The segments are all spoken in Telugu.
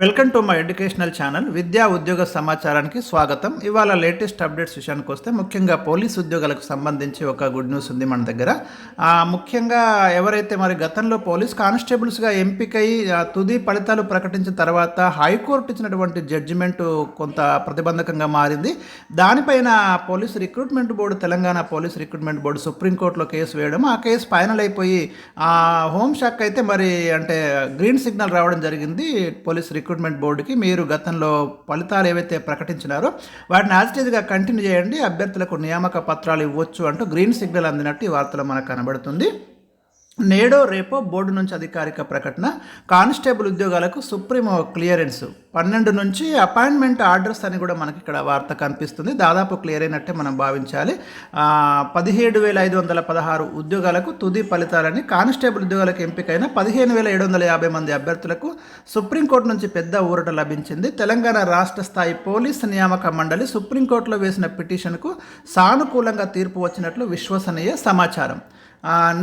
Welcome to my educational channel విద్యా ఉద్యోగ సమాచారానికి స్వాగతం. ఇవాళ లేటెస్ట్ అప్డేట్స్ విషయానికి వస్తే ముఖ్యంగా పోలీస్ ఉద్యోగాలకు సంబంధించి ఒక గుడ్ న్యూస్ ఉంది మన దగ్గర. ముఖ్యంగా ఎవరైతే మరి గతంలో పోలీస్ కానిస్టేబుల్స్గా ఎంపికై ఆ, తుది ఫలితాలు ప్రకటించిన తర్వాత హైకోర్టు ఇచ్చినటువంటి జడ్జిమెంట్ కొంత ప్రతిబంధకంగా మారింది. దానిపైన police recruitment board Telangana police recruitment board సుప్రీంకోర్టులో కేసు వేయడం ఆ కేసు ఫైనల్ అయిపోయి హోంశాఖ అయితే మరి అంటే గ్రీన్ సిగ్నల్ రావడం జరిగింది పోలీస్ రిక్రూట్మెంట్ బోర్డుకి మీరు గతంలో ఫలితాలు ఏవైతే ప్రకటించినారో వాటిని యాజిటేజ్గా కంటిన్యూ చేయండి అభ్యర్థులకు నియామక పత్రాలు ఇవ్వచ్చు అంటూ గ్రీన్ సిగ్నల్ అందినట్టు ఈ వార్తలో మనకు కనబడుతుంది. నేడో రేపో బోర్డు నుంచి అధికారిక ప్రకటన కానిస్టేబుల్ ఉద్యోగాలకు సుప్రీం క్లియరెన్స్. పన్నెండు నుంచి అపాయింట్మెంట్ ఆర్డర్స్ అని కూడా మనకి ఇక్కడ వార్త కనిపిస్తుంది. దాదాపు క్లియర్ అయినట్టే మనం భావించాలి. పదిహేడు వేల ఐదు వందల పదహారు ఉద్యోగాలకు తుది ఫలితాలని కానిస్టేబుల్ ఉద్యోగాలకు ఎంపికైన పదిహేను వేల ఏడు వందల యాభై మంది అభ్యర్థులకు సుప్రీంకోర్టు నుంచి పెద్ద ఊరట లభించింది. తెలంగాణ రాష్ట్ర స్థాయి పోలీస్ నియామక మండలి సుప్రీంకోర్టులో వేసిన పిటిషన్కు సానుకూలంగా తీర్పు వచ్చినట్లు విశ్వసనీయ సమాచారం.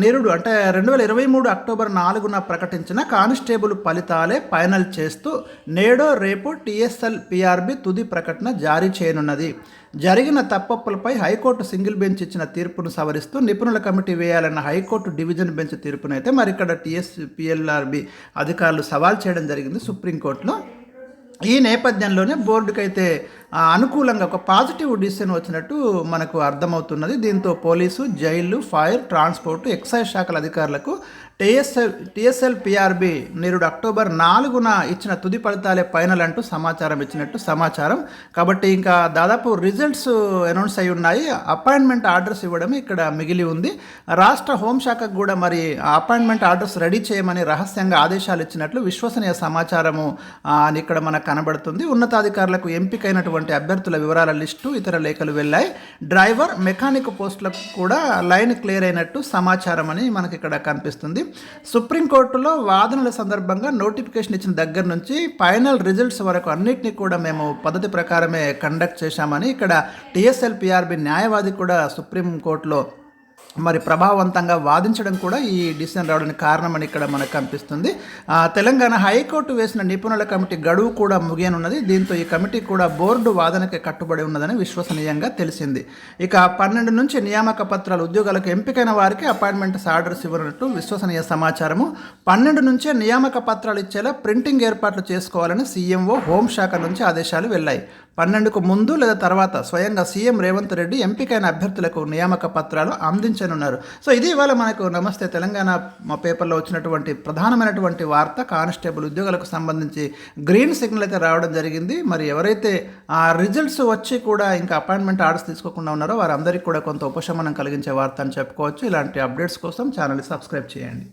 నిరుడు అంటే రెండు వేల ఇరవై మూడు అక్టోబర్ నాలుగున ప్రకటించిన కానిస్టేబుల్ ఫలితాలే ఫైనల్ చేస్తూ నేడో రేపు టీఎస్ఎల్ పిఆర్బి తుది ప్రకటన జారీ చేయనున్నది. జరిగిన తప్పప్పులపై హైకోర్టు సింగిల్ బెంచ్ ఇచ్చిన తీర్పును సవరిస్తూ నిపుణుల కమిటీ వేయాలన్న హైకోర్టు డివిజన్ బెంచ్ తీర్పునైతే మరి ఇక్కడ టీఎస్ పిఎల్ఆర్బి అధికారులు సవాల్ చేయడం జరిగింది సుప్రీంకోర్టులో. ఈ నేపథ్యంలోనే బోర్డుకైతే అనుకూలంగా ఒక పాజిటివ్ డిసిషన్ వచ్చినట్టు మనకు అర్థమవుతున్నది. దీంతో police jail fire transport excise శాఖల అధికారులకు టీఎస్ఎల్ టీఎస్ఎల్ పిఆర్బి నిరుడు అక్టోబర్ నాలుగున ఇచ్చిన తుది ఫలితాలే ఫైనల్ అంటూ సమాచారం ఇచ్చినట్టు సమాచారం. కాబట్టి ఇంకా దాదాపు రిజల్ట్స్ అనౌన్స్ అయి ఉన్నాయి. అపాయింట్మెంట్ ఆర్డర్స్ ఇవ్వడం ఇక్కడ మిగిలి ఉంది. రాష్ట్ర హోంశాఖకు కూడా మరి అపాయింట్మెంట్ ఆర్డర్స్ రెడీ చేయమని రహస్యంగా ఆదేశాలు ఇచ్చినట్లు విశ్వసనీయ సమాచారము అని ఇక్కడ మనకు కనబడుతుంది. ఉన్నతాధికారులకు ఎంపికైనటువంటి అభ్యర్థుల వివరాల లిస్టు ఇతర లేఖలు వెళ్ళాయి. డ్రైవర్ మెకానిక్ పోస్టులకు కూడా లైన్ క్లియర్ అయినట్టు సమాచారం అని మనకి ఇక్కడ కనిపిస్తుంది. సుప్రీంకోర్టులో వాదనల సందర్భంగా నోటిఫికేషన్ ఇచ్చిన దగ్గర నుంచి ఫైనల్ రిజల్ట్స్ వరకు అన్నిటినీ కూడా మేము పద్ధతి ప్రకారమే కండక్ట్ చేశామని ఇక్కడ టీఎస్ఎల్ పిఆర్బి న్యాయవాది కూడా సుప్రీంకోర్టులో మరి ప్రభావవంతంగా వాదించడం కూడా ఈ డిసిజన్ రావడానికి కారణమని ఇక్కడ మనకు కనిపిస్తుంది. తెలంగాణ హైకోర్టు వేసిన నిపుణుల కమిటీ గడువు కూడా ముగియనున్నది. దీంతో ఈ కమిటీ కూడా బోర్డు వాదనకి కట్టుబడి ఉన్నదని విశ్వసనీయంగా తెలిసింది. ఇక పన్నెండు నుంచి నియామక పత్రాలు ఉద్యోగాలకు ఎంపికైన వారికి అపాయింట్మెంట్స్ ఆర్డర్స్ ఇవ్వనట్టు విశ్వసనీయ సమాచారము. పన్నెండు నుంచే నియామక పత్రాలు ఇచ్చేలా ప్రింటింగ్ ఏర్పాట్లు చేసుకోవాలని సీఎంఓ హోంశాఖ నుంచి ఆదేశాలు వెళ్ళాయి. పన్నెండుకు ముందు లేదా తర్వాత స్వయంగా సీఎం రేవంత్ రెడ్డి ఎంపికైన అభ్యర్థులకు నియామక పత్రాలు అందించనున్నారు. సో ఇది ఇవాళ మనకు నమస్తే తెలంగాణ పేపర్లో వచ్చినటువంటి ప్రధానమైనటువంటి వార్త. కానిస్టేబుల్ ఉద్యోగాలకు సంబంధించి గ్రీన్ సిగ్నల్ అయితే రావడం జరిగింది. మరి ఎవరైతే ఆ రిజల్ట్స్ వచ్చి కూడా ఇంకా అపాయింట్మెంట్ ఆర్డర్స్ తీసుకోకుండా ఉన్నారో వారందరికీ కూడా కొంత ఉపశమనం కలిగించే వార్త అని చెప్పుకోవచ్చు. ఇలాంటి అప్డేట్స్ కోసం ఛానల్ సబ్స్క్రైబ్ చేయండి.